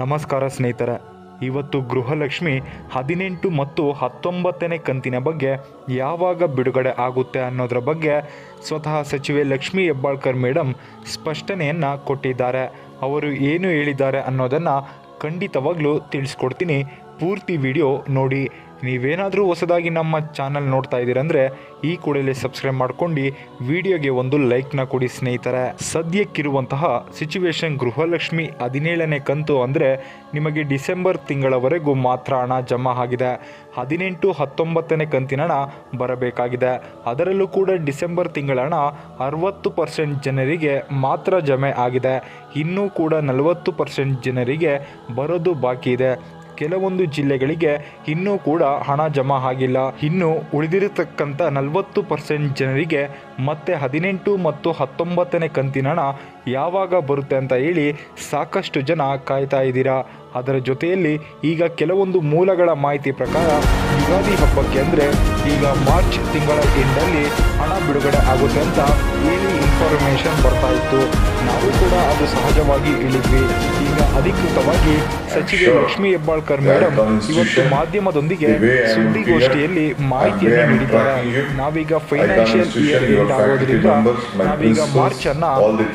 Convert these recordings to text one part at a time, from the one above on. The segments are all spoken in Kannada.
ನಮಸ್ಕಾರ ಸ್ನೇಹಿತರೆ, ಇವತ್ತು ಗೃಹಲಕ್ಷ್ಮಿ ಹದಿನೆಂಟು ಮತ್ತು ಹತ್ತೊಂಬತ್ತನೇ ಕಂತಿನ ಬಗ್ಗೆ ಯಾವಾಗ ಬಿಡುಗಡೆ ಆಗುತ್ತೆ ಅನ್ನೋದರ ಬಗ್ಗೆ ಸ್ವತಃ ಸಚಿವೆ ಲಕ್ಷ್ಮಿ ಹೆಬ್ಬಾಳ್ಕರ್ ಮೇಡಮ್ ಸ್ಪಷ್ಟನೆಯನ್ನು ಕೊಟ್ಟಿದ್ದಾರೆ. ಅವರು ಏನು ಹೇಳಿದ್ದಾರೆ ಅನ್ನೋದನ್ನು ಖಂಡಿತವಾಗ್ಲೂ ತಿಳಿಸ್ಕೊಡ್ತೀನಿ. ಪೂರ್ತಿ ವಿಡಿಯೋ ನೋಡಿ. ನೀವೇನಾದರೂ ಹೊಸದಾಗಿ ನಮ್ಮ ಚಾನಲ್ ನೋಡ್ತಾ ಇದ್ದೀರಂದರೆ ಈ ಕೂಡಲೇ ಸಬ್ಸ್ಕ್ರೈಬ್ ಮಾಡ್ಕೊಂಡು ವಿಡಿಯೋಗೆ ಒಂದು ಲೈಕ್ನ ಕೊಡಿ ಸ್ನೇಹಿತರೆ. ಸದ್ಯಕ್ಕಿರುವಂತಹ ಸಿಚುವೇಶನ್ ಗೃಹಲಕ್ಷ್ಮಿ ಹದಿನೇಳನೇ ಕಂತು ಅಂದರೆ ನಿಮಗೆ ಡಿಸೆಂಬರ್ ತಿಂಗಳವರೆಗೂ ಮಾತ್ರ ಹಣ ಜಮಾ ಆಗಿದೆ. ಹದಿನೆಂಟು ಹತ್ತೊಂಬತ್ತನೇ ಕಂತಿನ ಹಣ ಬರಬೇಕಾಗಿದೆ. ಅದರಲ್ಲೂ ಕೂಡ ಡಿಸೆಂಬರ್ ತಿಂಗಳ ಹಣ ಅರವತ್ತು ಪರ್ಸೆಂಟ್ ಜನರಿಗೆ ಮಾತ್ರ ಜಮೆ ಆಗಿದೆ. ಇನ್ನೂ ಕೂಡ ನಲವತ್ತು ಪರ್ಸೆಂಟ್ ಜನರಿಗೆ ಬರೋದು ಬಾಕಿ ಇದೆ. ಕೆಲವೊಂದು ಜಿಲ್ಲೆಗಳಿಗೆ ಇನ್ನೂ ಕೂಡ ಹಣ ಜಮಾ ಆಗಿಲ್ಲ. ಇನ್ನು ಉಳಿದಿರತಕ್ಕಂಥ ನಲವತ್ತು ಪರ್ಸೆಂಟ್ ಜನರಿಗೆ ಮತ್ತೆ ಹದಿನೆಂಟು ಮತ್ತು ಹತ್ತೊಂಬತ್ತನೇ ಕಂತಿನ ಹಣ ಯಾವಾಗ ಬರುತ್ತೆ ಅಂತ ಹೇಳಿ ಸಾಕಷ್ಟು ಜನ ಕಾಯ್ತಾ ಇದ್ದೀರಾ. ಅದರ ಜೊತೆಯಲ್ಲಿ ಈಗ ಕೆಲವೊಂದು ಮೂಲಗಳ ಮಾಹಿತಿ ಪ್ರಕಾರ ಯುಗಾದಿ ಹಬ್ಬಕ್ಕೆ ಅಂದರೆ ಈಗ ಮಾರ್ಚ್ ತಿಂಗಳ ಎಂಡಲ್ಲಿ ಹಣ ಬಿಡುಗಡೆ ಆಗುತ್ತೆ ಅಂತ ಹೇಳಿ ಇನ್ಫಾರ್ಮೇಷನ್ ಬರ್ತಾ ಇತ್ತು. ನಾವು ಕೂಡ ಅದು ಸಹಜವಾಗಿ ಇಳಿದ್ವಿ. ಈಗ ಅಧಿಕೃತವಾಗಿ ಸಚಿವೆ ಲಕ್ಷ್ಮಿ ಹೆಬ್ಬಾಳ್ಕರ್ ಮೇಡಮ್ ಇವತ್ತು ಮಾಧ್ಯಮದೊಂದಿಗೆ ಸುದ್ದಿಗೋಷ್ಠಿಯಲ್ಲಿ ಮಾಹಿತಿಯನ್ನು ನೀಡಿದ್ದಾರೆ. ನಾವೀಗ ಫೈನಾನ್ಷಿಯಲ್ ಇಯರ್ ಎಂಡ್ ಆಗೋದ್ರಿಂದ ನಾವೀಗ ಮಾರ್ಚ್ ಅನ್ನ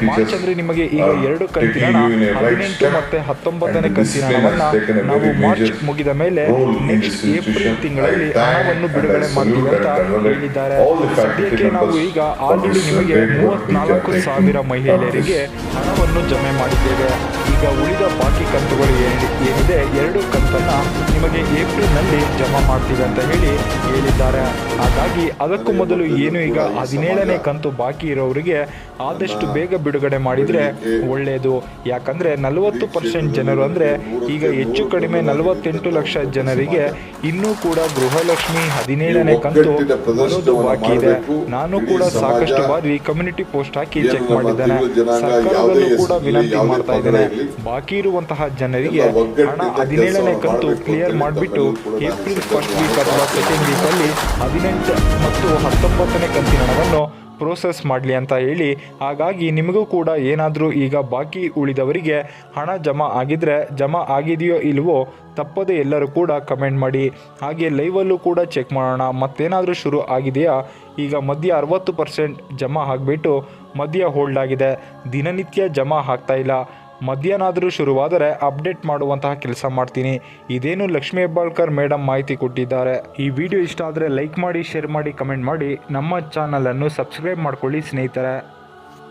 ಮಾರ್ಚ್ ಅಂದ್ರೆ ನಿಮಗೆ ಈಗ ಎರಡು ಕಂತಿನ ಹದಿನೆಂಟು ಮತ್ತೆ ಹತ್ತೊಂಬತ್ತನೇ ಕಂತಿನ ಹಣವನ್ನ ನಾವು ಮಾರ್ಚ್ ಮುಗಿದ ಮೇಲೆ ನೆಕ್ಸ್ಟ್ ಏಪ್ರಿಲ್ ತಿಂಗಳಲ್ಲಿ ಹಣವನ್ನು ಬಿಡುಗಡೆ ಮಾಡ್ತೀವಿ ಅಂತ ಹೇಳಿದ್ದಾರೆ. ಸದ್ಯಕ್ಕೆ ನಾವು ಈಗ ಆಲ್ರೆಡಿ ನಿಮಗೆ ಮೂವತ್ನಾಲ್ಕು ಸಾವಿರ ಮಹಿಳೆಯರಿಗೆ ಹಣವನ್ನು ಜಮೆ ಮಾಡಿದ್ದೇವೆ. ಈಗ ಉಳಿದ ಬಾಕಿ ಕಂತುಗಳು ಏನಿ- ಏನಿದೆ? ಎರಡು ಕಂತನ್ನು ನಿಮಗೆ ಏಪ್ರಿಲ್ನಲ್ಲಿ ಜಮಾ ಮಾಡ್ತೀವಿ ಅಂತ ಹೇಳಿ ಹೇಳಿದ್ದಾರೆ. ಹಾಗಾಗಿ ಅದಕ್ಕೂ ಮೊದಲು ಏನು ಈಗ ಹದಿನೇಳನೇ ಕಂತು ಬಾಕಿ ಇರೋರಿಗೆ ಆದಷ್ಟು ಬೇಗ ಬಿಡುಗಡೆ ಮಾಡಿದ್ರೆ ಒಳ್ಳೆಯದು ಯಾಕಂದ್ರೆ ನಲವತ್ತು ಪರ್ಸೆಂಟ್ ಜನರು ಅಂದ್ರೆ ಈಗ ಹೆಚ್ಚು ಕಡಿಮೆ ನಲವತ್ತೆಂಟು ಲಕ್ಷ ಜನರಿಗೆ ಇನ್ನೂ ಕೂಡ ಗೃಹಲಕ್ಷ್ಮಿ ಹದಿನೇಳನೇ ಕಂತು ಬರೋದು ಬಾಕಿ ಇದೆ. ನಾನು ಕೂಡ ಸಾಕಷ್ಟು ಬಾರಿ ಕಮ್ಯುನಿಟಿ ಪೋಸ್ಟ್ ಹಾಕಿ ಚೆಕ್ ಮಾಡಿದ್ದೇನೆ. ಸರ್ಕಾರದಲ್ಲೂ ಕೂಡ ವಿನಂತಿ ಮಾಡ್ತಾ ಇದ್ದೇನೆ ಬಾಕಿ ಇರುವಂತಹ ಜನರಿಗೆ ಹಣ ಹದಿನೇಳನೇ ಕಂತು ಕ್ಲಿಯರ್ ಮಾಡಿಬಿಟ್ಟು ಏಪ್ರಿಲ್ ಫಸ್ಟ್ ವೀಕ್ ಅಥವಾ ಸೆಕೆಂಡ್ ವೀಕಲ್ಲಿ ಹದಿನೆಂಟು ಮತ್ತು ಹತ್ತೊಂಬತ್ತನೇ ಕಂತಿನ ಹಣವನ್ನು ಪ್ರೋಸೆಸ್ ಮಾಡಲಿ ಅಂತ ಹೇಳಿ, ಹಾಗಾಗಿ ನಿಮಗೂ ಕೂಡ ಏನಾದರೂ ಈಗ ಬಾಕಿ ಉಳಿದವರಿಗೆ ಹಣ ಜಮಾ ಆಗಿದ್ರೆ ಜಮಾ ಆಗಿದೆಯೋ ಇಲ್ವೋ ತಪ್ಪದೆ ಎಲ್ಲರೂ ಕೂಡ ಕಮೆಂಟ್ ಮಾಡಿ. ಹಾಗೆ ಲೈವಲ್ಲೂ ಕೂಡ ಚೆಕ್ ಮಾಡೋಣ, ಮತ್ತೇನಾದರೂ ಶುರು ಆಗಿದೆಯಾ? ಈಗ ಮಧ್ಯ ಅರವತ್ತು ಪರ್ಸೆಂಟ್ ಜಮಾ ಆಗಿಬಿಟ್ಟು ಮಧ್ಯ ಹೋಲ್ಡ್ ಆಗಿದೆ. ದಿನನಿತ್ಯ ಜಮಾ ಆಗ್ತಾ ಇಲ್ಲ. ಮಧ್ಯಾಹ್ನಾದರೂ ಶುರುವಾದರೆ ಅಪ್ಡೇಟ್ ಮಾಡುವಂತಹ ಕೆಲಸ ಮಾಡ್ತೀನಿ. ಇದೇನು ಲಕ್ಷ್ಮೀ ಹೆಬ್ಬಾಳ್ಕರ್ ಮೇಡಮ್ ಮಾಹಿತಿ ಕೊಟ್ಟಿದ್ದಾರೆ. ಈ ವಿಡಿಯೋ ಇಷ್ಟ ಆದರೆ ಲೈಕ್ ಮಾಡಿ, ಶೇರ್ ಮಾಡಿ, ಕಮೆಂಟ್ ಮಾಡಿ. ನಮ್ಮ ಚಾನಲನ್ನು ಸಬ್ಸ್ಕ್ರೈಬ್ ಮಾಡ್ಕೊಳ್ಳಿ ಸ್ನೇಹಿತರೆ.